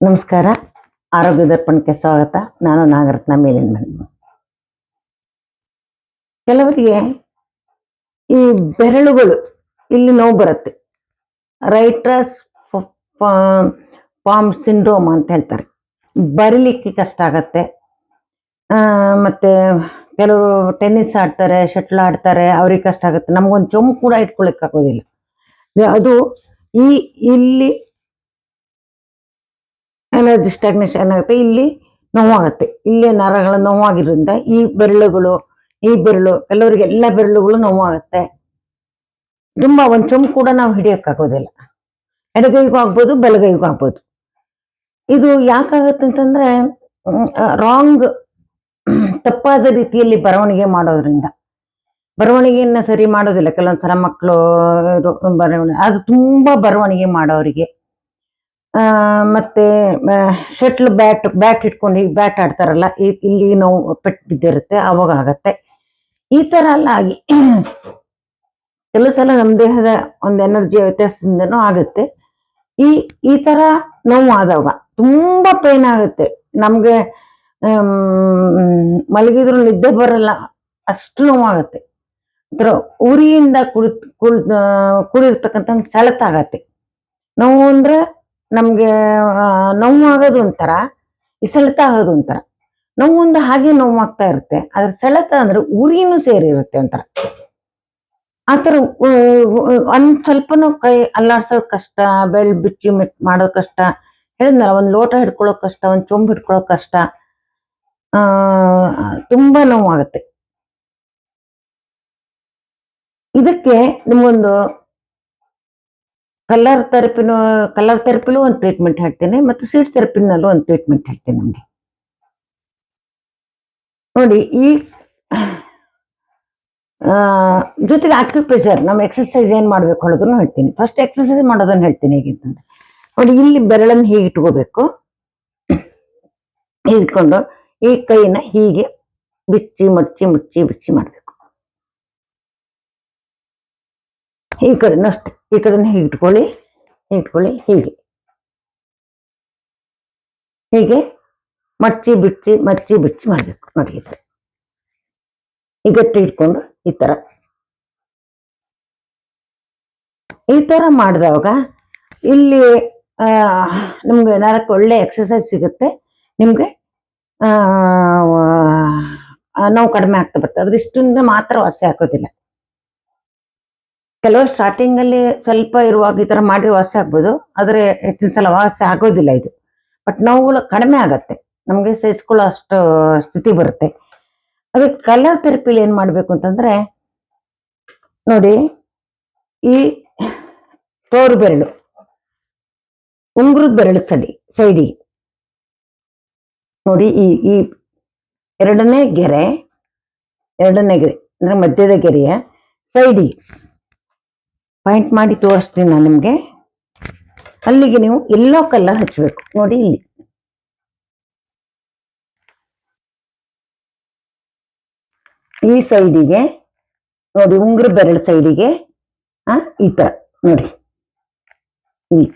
ನಮಸ್ಕಾರ. ಆರೋಗ್ಯ ದರ್ಪಣಕ್ಕೆ ಸ್ವಾಗತ. ನಾನು ನಾಗರತ್ನ ಮೇಲಿನ ಮನೆ. ಕೆಲವರಿಗೆ ಈ ಬೆರಳುಗಳು ಇಲ್ಲಿ ನೋವು ಬರುತ್ತೆ. ರೈಟ್ರಸ್ ಪಾಮ್ ಸಿಂಡ್ರೋಮ್ ಅಂತ ಹೇಳ್ತಾರೆ. ಬರಿಲಿಕ್ಕೆ ಕಷ್ಟ ಆಗತ್ತೆ. ಮತ್ತೆ ಕೆಲವರು ಟೆನ್ನಿಸ್ ಆಡ್ತಾರೆ, ಶಟ್ಲ್ ಆಡ್ತಾರೆ, ಅವ್ರಿಗೆ ಕಷ್ಟ ಆಗುತ್ತೆ. ನಮಗೊಂದು ಚೊಂಬು ಕೂಡ ಇಟ್ಕೊಳಕ್ಕಾಗೋದಿಲ್ಲ. ಅದು ಈ, ಇಲ್ಲಿ ಎನರ್ಜಿ ಸ್ಟಾಗ್ನೇಷನ್ ಆಗುತ್ತೆ, ಇಲ್ಲಿ ನೋವಾಗುತ್ತೆ. ಇಲ್ಲಿ ನರಗಳು ನೋವಾಗಿರೋದ್ರಿಂದ ಈ ಬೆರಳುಗಳು, ಈ ಬೆರಳು ಕೆಲವರಿಗೆ ಎಲ್ಲ ಬೆರಳುಗಳು ನೋವಾಗುತ್ತೆ. ತುಂಬಾ ಒಂದು ಚೊಂಬು ಕೂಡ ನಾವು ಹಿಡಿಯೋಕ್ಕಾಗೋದಿಲ್ಲ. ಎಡಗೈಗೂ ಆಗ್ಬೋದು, ಬಲಗೈಗೂ ಆಗ್ಬೋದು. ಇದು ಯಾಕಾಗತ್ತೆ ಅಂತಂದ್ರೆ ರಾಂಗ್ ತಪ್ಪಾದ ರೀತಿಯಲ್ಲಿ ಬರವಣಿಗೆ ಮಾಡೋದ್ರಿಂದ. ಬರವಣಿಗೆಯನ್ನ ಸರಿ ಮಾಡೋದಿಲ್ಲ. ಕೆಲವೊಂದ್ಸಲ ಮಕ್ಕಳು ಬರವಣಿಗೆ, ಅದು ತುಂಬಾ ಬರವಣಿಗೆ ಮಾಡೋರಿಗೆ. ಮತ್ತೆ ಶಟ್ಲ್ ಬ್ಯಾಟ್ ಬ್ಯಾಟ್ ಇಟ್ಕೊಂಡು ಈಗ ಬ್ಯಾಟ್ ಆಡ್ತಾರಲ್ಲ ಇಲ್ಲಿ ನೋವು ಪೆಟ್ಟು ಬಿದ್ದಿರುತ್ತೆ, ಅವಾಗ ಆಗತ್ತೆ. ಈ ತರ ಎಲ್ಲ ಆಗಿ ಕೆಲವು ಸಲ ನಮ್ಮ ದೇಹದ ಒಂದು ಎನರ್ಜಿ ವ್ಯತ್ಯಾಸದಿಂದನೂ ಆಗುತ್ತೆ. ಈ ಈ ತರ ನೋವು ಆದಾಗ ತುಂಬಾ ಪೇನ್ ಆಗುತ್ತೆ. ನಮ್ಗೆ ಮಲಗಿದ್ರು ನಿದ್ದೆ ಬರಲ್ಲ, ಅಷ್ಟು ನೋವಾಗುತ್ತೆ. ಒಂಥರ ಉರಿಯಿಂದ ಕುಳಿತ್ ಕುಳ್ ಕುಡಿರ್ತಕ್ಕಂಥ ಒಂದು ಸೆಳೆತ ಆಗತ್ತೆ ನೋವು ಅಂದ್ರೆ ನಮ್ಗೆ ನೋವು ಆಗೋದು ಒಂಥರ, ಈ ಸೆಳೆತ ಆಗೋದು ಒಂಥರ. ನೋವು ಒಂದು ಹಾಗೆ ನೋವು ಆಗ್ತಾ ಇರುತ್ತೆ. ಅದ್ರ ಸೆಳೆತ ಅಂದ್ರೆ ಉರಿನೂ ಸೇರಿರುತ್ತೆ ಒಂಥರ. ಆ ಥರ ಒಂದ್ ಸ್ವಲ್ಪನೂ ಕೈ ಅಲ್ಲಾಡ್ಸೋದ್ ಕಷ್ಟ ಬೆಳ್ ಬಿಚ್ಚಿ ಮೆಟ್ ಮಾಡೋದ್ ಕಷ್ಟ, ಹೇಳಿದ್ನಲ್ಲ, ಒಂದ್ ಲೋಟ ಹಿಡ್ಕೊಳ್ಳೋ ಕಷ್ಟ, ಒಂದ್ ಚೊಂಬ್ ಹಿಡ್ಕೊಳ್ಳೋ ಕಷ್ಟ, ಆ, ತುಂಬಾ ನೋವಾಗುತ್ತೆ ಇದಕ್ಕೆ ನಿಮ್ಗೊಂದು ಕಲರ್ ಥೆರಪಿನೂ ಕಲರ್ ಥೆರಪಿಲೂ ಒಂದು ಟ್ರೀಟ್ಮೆಂಟ್ ಹಾಕ್ತೇನೆ ಮತ್ತು ಸೀಡ್ ಥೆರಪಿನಲ್ಲೂ ಒಂದು ಟ್ರೀಟ್ಮೆಂಟ್ ಹಾಕ್ತೇನೆ ನಮಗೆ. ನೋಡಿ, ಈ ಜೊತೆಗೆ ಆಕ್ಯುಪ್ರೆಷರ್ ನಮ್ಮ ಎಕ್ಸಸೈಸ್ ಏನು ಮಾಡಬೇಕು ಅನ್ನೋದನ್ನು ಹೇಳ್ತೀನಿ. ಫಸ್ಟ್ ಎಕ್ಸಸೈಸ್ ಮಾಡೋದನ್ನ ಹೇಳ್ತೀನಿ ಹೇಗಿಂತಂದ್ರೆ ನೋಡಿ, ಇಲ್ಲಿ ಬೆರಳನ್ನು ಹೀಗೆ ಇಟ್ಕೋಬೇಕು. ಇಟ್ಕೊಂಡು ಈ ಕೈನ ಹೀಗೆ ಬಿಚ್ಚಿ, ಮಚ್ಚಿ, ಮುಚ್ಚಿ ಬಿಚ್ಚಿ ಮಾಡಬೇಕು. ಈ ಕಡೆನೂ ಅಷ್ಟೇ. ಈ ಕಡೆನೂ ಹೀಗೆ ಇಟ್ಕೊಳ್ಳಿ ಹೀಗೆ. ಇಟ್ಕೊಳ್ಳಿ ಹೀಗೆ ಹೀಗೆ ಮಚ್ಚಿ, ಬಿಚ್ಚಿ ಮಚ್ಚಿ, ಬಿಚ್ಚಿ ಮಾಡಬೇಕು ನೋಡಿ ಈ ಥರ ಈ ಇಟ್ಕೊಂಡು ಈ ತರ ಈ ತರ ಮಾಡಿದವಾಗ ಇಲ್ಲಿ ನಿಮ್ಗೆ ಏನಾರಕ್ಕೆ ಒಳ್ಳೆ ಎಕ್ಸಸೈಸ್ ಸಿಗುತ್ತೆ, ನಿಮ್ಗೆ ನೋವು ಕಡಿಮೆ ಆಗ್ತಾ ಬರ್ತದೆ. ಅದ್ರ ಇಷ್ಟಿಂದ ಮಾತ್ರ ವಾಸಿ ಆಗೋದಿಲ್ಲ ಕೆಲವರು ಸ್ಟಾರ್ಟಿಂಗ್ ಅಲ್ಲಿ ಸ್ವಲ್ಪ ಇರುವಾಗ ಈ ತರ ಮಾಡಿ ವಾಸಿ ಆಗ್ಬೋದು, ಆದರೆ ಹೆಚ್ಚಿನ ಸಲ ವಾಸಿ ಆಗೋದಿಲ್ಲ ಇದು. ಬಟ್ ನೋವುಗಳು ಕಡಿಮೆ ಆಗತ್ತೆ. ನಮಗೆ ಸಹಿಸ್ಕೊಳ್ಳೋ ಅಷ್ಟು ಸ್ಥಿತಿ ಬರುತ್ತೆ. ಅದಕ್ಕೆ ಕಲರ್ ಥೆರಪಿಲಿ ಏನು ಮಾಡಬೇಕು ಅಂತಂದ್ರೆ, ನೋಡಿ, ಈ ತೋರು ಬೆರಳು, ಉಂಗುರದ ಬೆರಳು ಸಡಿ ಸೈಡಿ ನೋಡಿ, ಈ ಈ ಎರಡನೇ ಗೆರೆ ಎರಡನೇ ಗೆರೆ, ಅಂದ್ರೆ ಮಧ್ಯದ ಗೆರೆಯ ಸೈಡಿ ಪಾಯಿಂಟ್ ಮಾಡಿ ತೋರಿಸ್ತೀನಿ ನಾನು ನಿಮಗೆ. ಅಲ್ಲಿಗೆ ನೀವು ಎಲ್ಲೋ ಕಲರ್ ಹಚ್ಚಬೇಕು ನೋಡಿ ಇಲ್ಲಿ. ಈ ಸೈಡಿಗೆ ನೋಡಿ ಉಂಗುರ ಬೆರಳು ಸೈಡಿಗೆ ಆ, ಈ ಥರ ನೋಡಿ. ಇಲ್ಲಿ.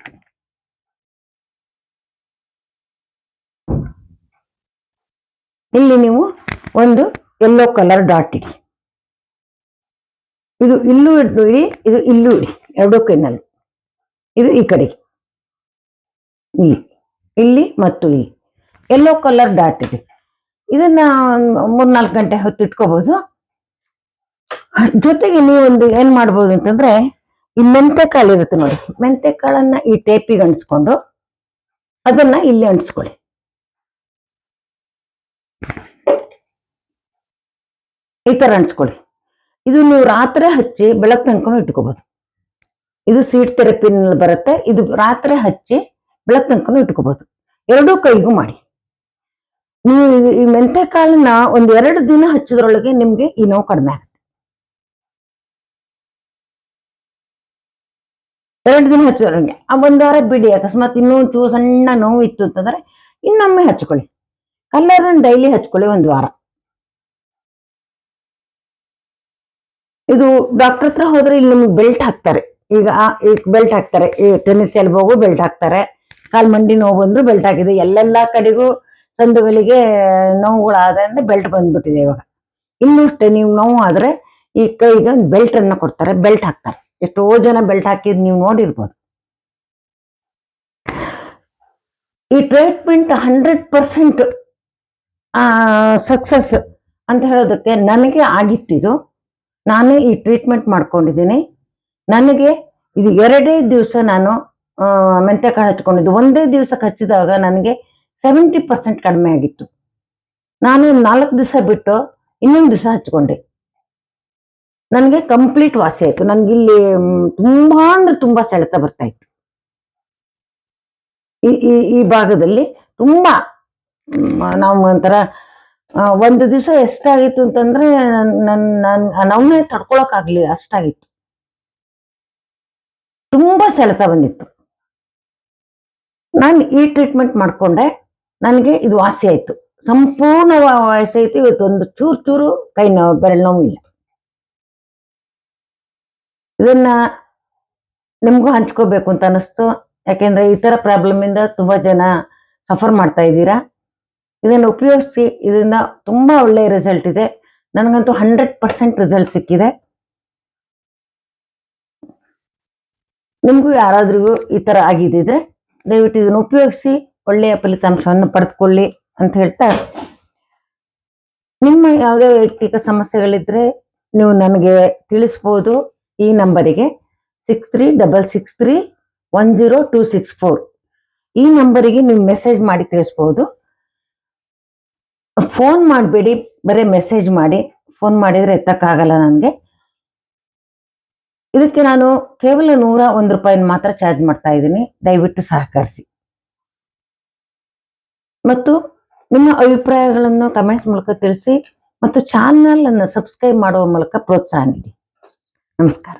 ಇಲ್ಲಿ ನೀವು ಒಂದು ಯೆಲ್ಲೋ ಕಲರ್ ಡಾಟ್ ಇಡಿ. ಇದು ಇಲ್ಲೂ ಇಡು ಇದು ಇಲ್ಲೂ ಇಡಿ, ಎರಡೂ ಕೈನಲ್ಲಿ. ಇದು ಈ ಕಡೆಗೆ. ಇಲ್ಲಿ ಇಲ್ಲಿ ಮತ್ತು ಇಲ್ಲಿ ಎಲ್ಲೋ ಕಲರ್ ಡಾಟ್ ಇದೆ. ಇದನ್ನ ಮೂರ್ನಾಲ್ಕು ಗಂಟೆ ಹೊತ್ತು ಇಟ್ಕೋಬಹುದು ಜೊತೆಗೆ ನೀವು ಒಂದು ಏನ್ ಮಾಡ್ಬೋದು ಅಂತಂದ್ರೆ, ಈ ಮೆಂತೆ ಕಾಳು ಇರುತ್ತೆ ನೋಡಿ. ಮೆಂತೆ ಕಾಳನ್ನ ಈ ಟೇಪಿಗೆ ಅಂಟಿಸ್ಕೊಂಡು ಅದನ್ನ ಇಲ್ಲಿ ಅಂಟಿಸ್ಕೊಳ್ಳಿ. ಈ ತರ ಅಂಟಿಸ್ಕೊಳ್ಳಿ. ಇದು ನೀವು ರಾತ್ರಿ ಹಚ್ಚಿ ಬೆಳಕು ತನ್ಕೊಂಡು ಇಟ್ಕೋಬೋದು. ಇದು ಸ್ವೀಟ್ ಥೆರಪಿನಲ್ಲಿ ಬರುತ್ತೆ. ಇದು ರಾತ್ರಿ ಹಚ್ಚಿ ಬೆಳಕು ತನ್ಕೊಂಡು ಇಟ್ಕೋಬೋದು. ಎರಡೂ ಕೈಗೂ ಮಾಡಿ. ನೀವು ಈ- ಈ ಮೆಂತೆ ಕಾಳನ್ನ ಒಂದ್ ಎರಡು ದಿನ ಹಚ್ಚೋದ್ರೊಳಗೆ ನಿಮಗೆ ಈ ನೋವು ಕಡಿಮೆ ಆಗುತ್ತೆ. ಎರಡು ದಿನ ಹಚ್ಚೋದ್ರೊಳಗೆ. ಆ ಒಂದು ವಾರ ಬಿಡಿ. ಅಕಸ್ಮಾತ್ ಇನ್ನೂ ಚೂ ಸಣ್ಣ ನೋವು ಇತ್ತು ಅಂತಂದ್ರೆ ಇನ್ನೊಮ್ಮೆ ಹಚ್ಕೊಳ್ಳಿ. ಕಲ್ಲರನ್ನು ಡೈಲಿ ಹಚ್ಕೊಳ್ಳಿ ಒಂದು ವಾರ. ಇದು ಡಾಕ್ಟರ್ ಹತ್ರ ಹೋದ್ರೆ ಇಲ್ಲಿ ನಮ್ಗೆ ಬೆಲ್ಟ್ ಹಾಕ್ತಾರೆ. ಈಗ ಬೆಲ್ಟ್ ಹಾಕ್ತಾರೆ. ಈ ಟೆನ್ನಿಸ್ ಎಲ್ಬೋಗು ಬೆಲ್ಟ್ ಹಾಕ್ತಾರೆ. ಕಾಲ್ ಮಂಡಿ ನೋವು ಬಂದ್ರು ಬೆಲ್ಟ್ ಹಾಕಿದೆ. ಎಲ್ಲೆಲ್ಲಾ ಕಡೆಗೂ ಸಂದುಗಳಿಗೆ ನೋವುಗಳಾದ ಅಂದ್ರೆ ಬೆಲ್ಟ್ ಬಂದ್ಬಿಟ್ಟಿದೆ ಇವಾಗ. ಇನ್ನೂ ಅಷ್ಟೇ, ನೀವು ನೋವು ಆದ್ರೆ ಈ ಕೈಗೆ ಒಂದು ಬೆಲ್ಟ್ ಅನ್ನ ಕೊಡ್ತಾರೆ. ಬೆಲ್ಟ್ ಹಾಕ್ತಾರೆ. ಎಷ್ಟೋ ಜನ ಬೆಲ್ಟ್ ಹಾಕಿದ್ ನೀವು ನೋಡಿರ್ಬೋದು. ಈ ಟ್ರೀಟ್ಮೆಂಟ್ ಹಂಡ್ರೆಡ್ ಪರ್ಸೆಂಟ್ ಸಕ್ಸಸ್ ಅಂತ ಹೇಳೋದಕ್ಕೆ ನನಗೆ ಆಗಿತ್ತಿದು ನಾನೇ ಈ ಟ್ರೀಟ್ಮೆಂಟ್ ಮಾಡ್ಕೊಂಡಿದ್ದೀನಿ. ನನಗೆ ಇದು ಎರಡೇ ದಿವಸ ನಾನು ಮೆಂತ್ಯಕಾಳು ಹಚ್ಕೊಂಡಿದ್ದು. ಒಂದೇ ದಿವಸಕ್ಕೆ ಹಚ್ಚಿದಾಗ ನನಗೆ ಸೆವೆಂಟಿ ಪರ್ಸೆಂಟ್ ಕಡಿಮೆ ಆಗಿತ್ತು. ನಾನು ನಾಲ್ಕು ದಿವಸ ಬಿಟ್ಟು ಇನ್ನೊಂದು ದಿವಸ ಹಚ್ಕೊಂಡೆ ನನಗೆ ಕಂಪ್ಲೀಟ್ ವಾಸಿ ಆಯಿತು. ನನಗೆ ಇಲ್ಲಿ ತುಂಬ ಅಂದ್ರೆ ತುಂಬ ಸೆಳೆತ ಬರ್ತಾ ಇತ್ತು. ಈ ಈ ಭಾಗದಲ್ಲಿ ತುಂಬ ನಾವು ಒಂಥರ ಒಂದು ದಿವಸ ಎಷ್ಟಾಗಿತ್ತು ಅಂತಂದ್ರೆ ನನ್ ನನ್ ನಮ್ಮನೆ ತಡ್ಕೊಳಕ್ ಅಷ್ಟಾಗಿತ್ತು. ತುಂಬಾ ಸೆಳೆತ ಬಂದಿತ್ತು. ನಾನು ಈ ಟ್ರೀಟ್ಮೆಂಟ್ ಮಾಡ್ಕೊಂಡೆ, ನನಗೆ ಇದು ವಾಸಿ ಆಯ್ತು. ಸಂಪೂರ್ಣ ವಾಸಿ ಆಯ್ತು ಇವತ್ತು ಒಂದು ಚೂರು ಚೂರು ಕೈ ನೋವು ಬೆರಳು ನೋವು ಇಲ್ಲ ಇದನ್ನ ನಿಮ್ಗೂ ಹಂಚ್ಕೋಬೇಕು ಅಂತ ಅನಿಸ್ತು. ಯಾಕೆಂದ್ರೆ ಈ ತರ ಪ್ರಾಬ್ಲಮ್ ಇಂದ ತುಂಬಾ ಜನ ಸಫರ್ ಮಾಡ್ತಾ ಇದ್ದೀರಾ. ಇದನ್ನ ಉಪಯೋಗಿಸಿ ಇದರಿಂದ ತುಂಬ ಒಳ್ಳೆಯ ರಿಸಲ್ಟ್ ಇದೆ. ನನಗಂತೂ ಹಂಡ್ರೆಡ್ ಪರ್ಸೆಂಟ್ ರಿಸಲ್ಟ್ ಸಿಕ್ಕಿದೆ. ನಿಮಗೂ ಯಾರಾದ್ರಿಗೂ ಈ ಥರ ಆಗಿದ್ದಿದ್ರೆ, ದಯವಿಟ್ಟು ಇದನ್ನು ಉಪಯೋಗಿಸಿ, ಒಳ್ಳೆಯ ಫಲಿತಾಂಶವನ್ನು ಪಡೆದುಕೊಳ್ಳಿ ಅಂತ ಹೇಳ್ತಾ, ನಿಮ್ಮ ಯಾವುದೇ ವೈಯಕ್ತಿಕ ಸಮಸ್ಯೆಗಳಿದ್ರೆ ನೀವು ನನಗೆ ತಿಳಿಸ್ಬೋದು ಈ ನಂಬರಿಗೆ. Six three double six three one zero two six four ಈ ನಂಬರಿಗೆ ನೀವು ಮೆಸೇಜ್ ಮಾಡಿ ತಿಳಿಸ್ಬೋದು. ಫೋನ್ ಮಾಡಬೇಡಿ, ಬರೀ ಮೆಸೇಜ್ ಮಾಡಿ ಫೋನ್ ಮಾಡಿದರೆ ಎತ್ತಕ್ಕಾಗಲ್ಲ ನನಗೆ. ಇದಕ್ಕೆ ನಾನು ಕೇವಲ ನೂರ ಒಂದು ರೂಪಾಯಿನ ಮಾತ್ರ ಚಾರ್ಜ್ ಮಾಡ್ತಾ ಇದ್ದೀನಿ, ದಯವಿಟ್ಟು ಸಹಕರಿಸಿ. ಮತ್ತು ನಿಮ್ಮ ಅಭಿಪ್ರಾಯಗಳನ್ನು ಕಮೆಂಟ್ಸ್ ಮೂಲಕ ತಿಳಿಸಿ, ಮತ್ತು ಚಾನಲನ್ನು ಸಬ್ಸ್ಕ್ರೈಬ್ ಮಾಡುವ ಮೂಲಕ ಪ್ರೋತ್ಸಾಹ ನೀಡಿ. ನಮಸ್ಕಾರ.